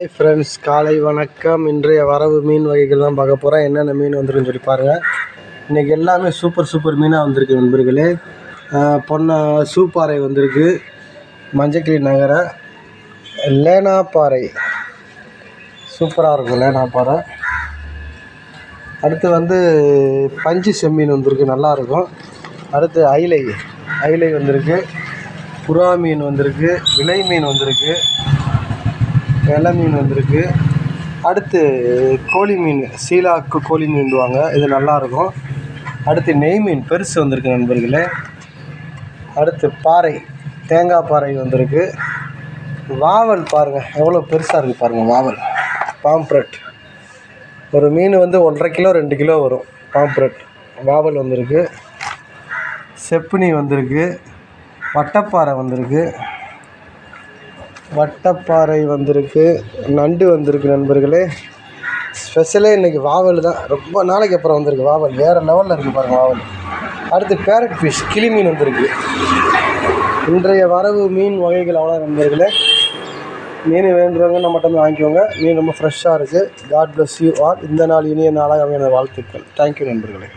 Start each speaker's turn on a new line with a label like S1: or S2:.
S1: Friends காலை வணக்கம். இன்றைய வரவு மீன் வகைகள் தான் பார்க்க போகிறேன் என்னென்ன மீன் வந்திருக்குன்னு சொல்லி பாருங்கள் இன்றைக்கி எல்லாமே சூப்பர் சூப்பர் மீனாக வந்திருக்கு நண்பர்களே. ஆஹ் பொன்ன சூப்பாறை வந்திருக்கு. மஞ்சக்கிளி நகரை லேனா பாறை சூப்பராக இருக்கும் லேனா பாறை அடுத்து வந்து பஞ்சு செம்மீன் வந்திருக்கு நல்லாயிருக்கும் அடுத்து ஐலை. ஐலை வந்திருக்கு. புறா மீன் வந்திருக்கு. விலை மீன் வந்திருக்கு. வெலை மீன் வந்திருக்கு. அடுத்து கோழி மீன் சீலாக்கு கோழி மீன்வாங்க இது நல்லாயிருக்கும். அடுத்து நெய் மீன் பெருசு வந்திருக்கு நண்பர்களே. அடுத்து பாறை தேங்காய் பாறை வந்திருக்கு. வாவல் பாருங்கள் எவ்வளோ பெருசாக இருக்குது பாருங்கள் வாவல். பாம்ப்ரெட். ஒரு மீன் வந்து ஒன்றரை கிலோ ரெண்டு கிலோ வரும். பாம்ப்ரெட். வாவல் வந்திருக்கு. செப்புனி வந்திருக்கு. வட்டப்பாறை வந்திருக்கு. வட்டப்பாறை வந்திருக்கு. நண்டு வந்திருக்கு நண்பர்களே. ஸ்பெஷலே இன்றைக்கி வாவல் தான். ரொம்ப நாளைக்கு அப்புறம் வந்திருக்கு வாவல். வேறு லெவலில் இருக்குது பாருங்கள் வாவல். அடுத்து பேரட் ஃபிஷ் கிளி மீன் வந்திருக்கு. இன்றைய வரவு மீன் வகைகள் அவ்வளோ நண்பர்களே. மீன் வேண்டுறவங்க நம்மகிட்ட வந்து வாங்கிக்கோங்க. மீன் ரொம்ப ஃப்ரெஷ்ஷாக இருக்குது காட் பிளஸ் யூ ஆல் இந்த நாள் இனிய நாளாக அமையான வாழ்த்துக்கள். தேங்க்யூ நண்பர்களே.